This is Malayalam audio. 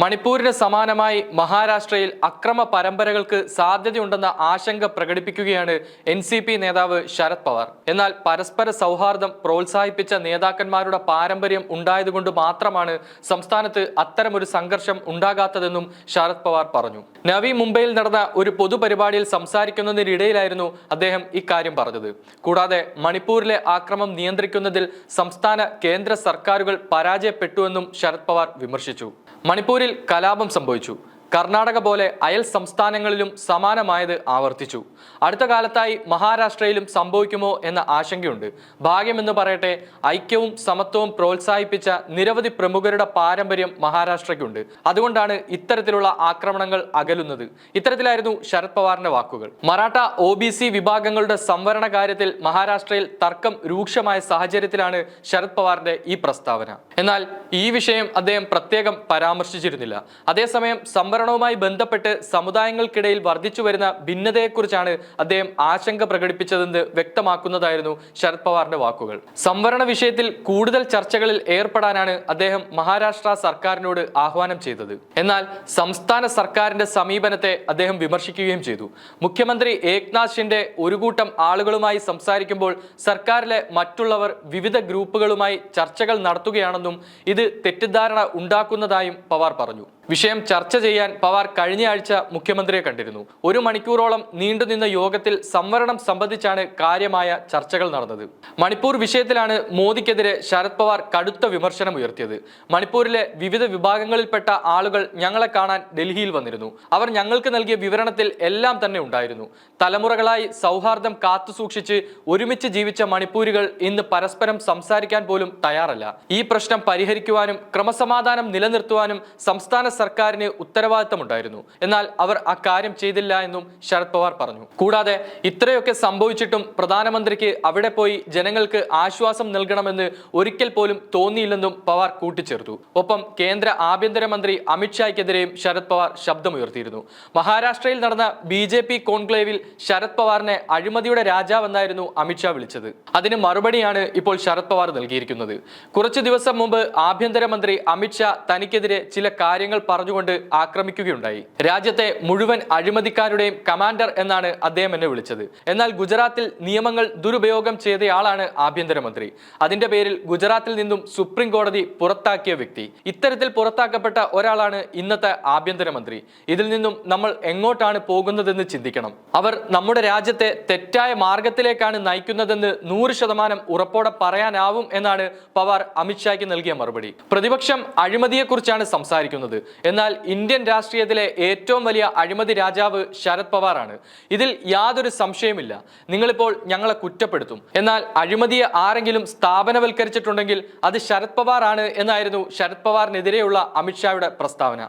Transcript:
മണിപ്പൂരിന് സമാനമായി മഹാരാഷ്ട്രയിൽ അക്രമ പരമ്പരകൾക്ക് സാധ്യതയുണ്ടെന്ന ആശങ്ക പ്രകടിപ്പിക്കുകയാണ് എൻ സി പി നേതാവ് ശരത് പവാർ. എന്നാൽ പരസ്പര സൗഹാർദ്ദം പ്രോത്സാഹിപ്പിച്ച നേതാക്കന്മാരുടെ പാരമ്പര്യം ഉണ്ടായതുകൊണ്ട് മാത്രമാണ് സംസ്ഥാനത്ത് അത്തരമൊരു സംഘർഷം ഉണ്ടാകാത്തതെന്നും ശരത് പവാർ പറഞ്ഞു. നവി മുംബൈയിൽ നടന്ന ഒരു പൊതുപരിപാടിയിൽ സംസാരിക്കുന്നതിനിടയിലായിരുന്നു അദ്ദേഹം ഇക്കാര്യം പറഞ്ഞത്. കൂടാതെ മണിപ്പൂരിലെ ആക്രമം നിയന്ത്രിക്കുന്നതിൽ സംസ്ഥാന കേന്ദ്ര സർക്കാരുകൾ പരാജയപ്പെട്ടുവെന്നും ശരത് പവാർ വിമർശിച്ചു. മണിപ്പൂരിൽ കലാപം സംഭവിച്ചു. കർണാടക പോലെ അയൽ സംസ്ഥാനങ്ങളിലും സമാനമായത് ആവർത്തിച്ചു. അടുത്ത കാലത്തായി മഹാരാഷ്ട്രയിലും സംഭവിക്കുമോ എന്ന ആശങ്കയുണ്ട്. ഭാഗ്യമെന്ന് പറയട്ടെ ഐക്യവും സമത്വവും പ്രോത്സാഹിപ്പിച്ച നിരവധി പ്രമുഖരുടെ പാരമ്പര്യം മഹാരാഷ്ട്രയ്ക്കുണ്ട്. അതുകൊണ്ടാണ് ഇത്തരത്തിലുള്ള ആക്രമണങ്ങൾ അകലുന്നത്. ഇത്തരത്തിലായിരുന്നു ശരത് പവാറിന്റെ വാക്കുകൾ. മറാഠ ഒ വിഭാഗങ്ങളുടെ സംവരണ കാര്യത്തിൽ മഹാരാഷ്ട്രയിൽ തർക്കം രൂക്ഷമായ സാഹചര്യത്തിലാണ് ശരത് പവാറിന്റെ ഈ പ്രസ്താവന. എന്നാൽ ഈ വിഷയം അദ്ദേഹം പ്രത്യേകം പരാമർശിച്ചിരുന്നില്ല. അതേസമയം സംവരണവുമായി ബന്ധപ്പെട്ട് സമുദായങ്ങൾക്കിടയിൽ വർദ്ധിച്ചു വരുന്ന ഭിന്നതയെക്കുറിച്ചാണ് അദ്ദേഹം ആശങ്ക പ്രകടിപ്പിച്ചതെന്ന് വ്യക്തമാക്കുന്നതായിരുന്നു ശരത് പവാറിന്റെ വാക്കുകൾ. സംവരണ വിഷയത്തിൽ കൂടുതൽ ചർച്ചകളിൽ ഏർപ്പെടാനാണ് അദ്ദേഹം മഹാരാഷ്ട്ര സർക്കാരിനോട് ആഹ്വാനം ചെയ്തത്. എന്നാൽ സംസ്ഥാന സർക്കാരിന്റെ സമീപനത്തെ അദ്ദേഹം വിമർശിക്കുകയും ചെയ്തു. മുഖ്യമന്ത്രി ഏക്നാഥ് ഷിൻഡെ ഒരു കൂട്ടം ആളുകളുമായി സംസാരിക്കുമ്പോൾ സർക്കാരിലെ മറ്റുള്ളവർ വിവിധ ഗ്രൂപ്പുകളുമായി ചർച്ചകൾ നടത്തുകയാണെന്നും ഇത് തെറ്റിദ്ധാരണ ഉണ്ടാക്കുന്നതായും പവാർ പറഞ്ഞു. വിഷയം ചർച്ച ചെയ്യാൻ പവാർ കഴിഞ്ഞയാഴ്ച മുഖ്യമന്ത്രിയെ കണ്ടിരുന്നു. ഒരു മണിക്കൂറോളം നീണ്ടുനിന്ന യോഗത്തിൽ സംവരണം സംബന്ധിച്ചാണ് കാര്യമായ ചർച്ചകൾ നടന്നത്. മണിപ്പൂർ വിഷയത്തിലാണ് മോദിക്കെതിരെ ശരത് പവാർ കടുത്ത വിമർശനം ഉയർത്തിയത്. മണിപ്പൂരിലെ വിവിധ വിഭാഗങ്ങളിൽപ്പെട്ട ആളുകൾ ഞങ്ങളെ കാണാൻ ഡൽഹിയിൽ വന്നിരുന്നു. അവർ ഞങ്ങൾക്ക് നൽകിയ വിവരണത്തിൽ എല്ലാം തന്നെ ഉണ്ടായിരുന്നു. തലമുറകളായി സൗഹാർദ്ദം കാത്തുസൂക്ഷിച്ച് ഒരുമിച്ച് ജീവിച്ച മണിപ്പൂരികൾ ഇന്ന് പരസ്പരം സംസാരിക്കാൻ പോലും തയ്യാറല്ല. ഈ പ്രശ്നം പരിഹരിക്കുവാനും ക്രമസമാധാനം നിലനിർത്തുവാനും സംസ്ഥാന സർക്കാരിന് ഉത്തരവാദിത്തമുണ്ടായിരുന്നു. എന്നാൽ അവർ അക്കാര്യം ചെയ്തില്ല എന്നും ശരത് പവാർ പറഞ്ഞു. കൂടാതെ ഇത്രയൊക്കെ സംഭവിച്ചിട്ടും പ്രധാനമന്ത്രിക്ക് അവിടെ പോയി ജനങ്ങൾക്ക് ആശ്വാസം നൽകണമെന്ന് ഒരിക്കൽ പോലും തോന്നിയില്ലെന്നും പവാർ കൂട്ടിച്ചേർത്തു. ഒപ്പം കേന്ദ്ര ആഭ്യന്തരമന്ത്രി അമിത്ഷായ്ക്കെതിരെയും ശരത് പവാർ ശബ്ദമുയർത്തിയിരുന്നു. മഹാരാഷ്ട്രയിൽ നടന്ന ബി ജെ പി കോൺക്ലേവിൽ ശരത് പവാറിനെ അഴിമതിയുടെ രാജാവെന്നായിരുന്നു അമിത്ഷാ വിളിച്ചത്. അതിന് മറുപടിയാണ് ഇപ്പോൾ ശരത് പവാർ നൽകിയിരിക്കുന്നത്. കുറച്ചു ദിവസം മുമ്പ് ആഭ്യന്തരമന്ത്രി അമിത്ഷാ തനിക്കെതിരെ ചില കാര്യങ്ങൾ പറഞ്ഞുകൊണ്ട് ആക്രമിക്കുകയുണ്ടായി. രാജ്യത്തെ മുഴുവൻ അഴിമതിക്കാരുടെയും കമാൻഡർ എന്നാണ് അദ്ദേഹം എന്നെ വിളിച്ചത്. എന്നാൽ ഗുജറാത്തിൽ നിയമങ്ങൾ ദുരുപയോഗം ചെയ്തയാളാണ് ആഭ്യന്തരമന്ത്രി. അതിന്റെ പേരിൽ ഗുജറാത്തിൽ നിന്നും സുപ്രീം കോടതി പുറത്താക്കിയ വ്യക്തി. ഇത്തരത്തിൽ പുറത്താക്കപ്പെട്ട ഒരാളാണ് ഇന്നത്തെ ആഭ്യന്തരമന്ത്രി. ഇതിൽ നിന്നും നമ്മൾ എങ്ങോട്ടാണ് പോകുന്നതെന്ന് ചിന്തിക്കണം. അവർ നമ്മുടെ രാജ്യത്തെ തെറ്റായ മാർഗത്തിലേക്കാണ് നയിക്കുന്നതെന്ന് നൂറ് ശതമാനം ഉറപ്പോടെ പറയാനാവും എന്നാണ് പവാർ അമിത്ഷായ്ക്ക് നൽകിയ മറുപടി. പ്രതിപക്ഷം അഴിമതിയെക്കുറിച്ചാണ് സംസാരിക്കുന്നത്. എന്നാൽ ഇന്ത്യൻ രാഷ്ട്രീയത്തിലെ ഏറ്റവും വലിയ അഴിമതി രാജാവ് ശരത് പവാറാണ്. ഇതിൽ യാതൊരു സംശയമില്ല നിങ്ങളിപ്പോൾ ഞങ്ങളെ കുറ്റപ്പെടുത്തും. എന്നാൽ അഴിമതിയെ ആരെങ്കിലും സ്ഥാപനവൽക്കരിച്ചിട്ടുണ്ടെങ്കിൽ അത് ശരത് പവാറാണ് എന്നായിരുന്നു ശരത് പവാറിനെതിരെയുള്ള അമിത്ഷായുടെ പ്രസ്താവന.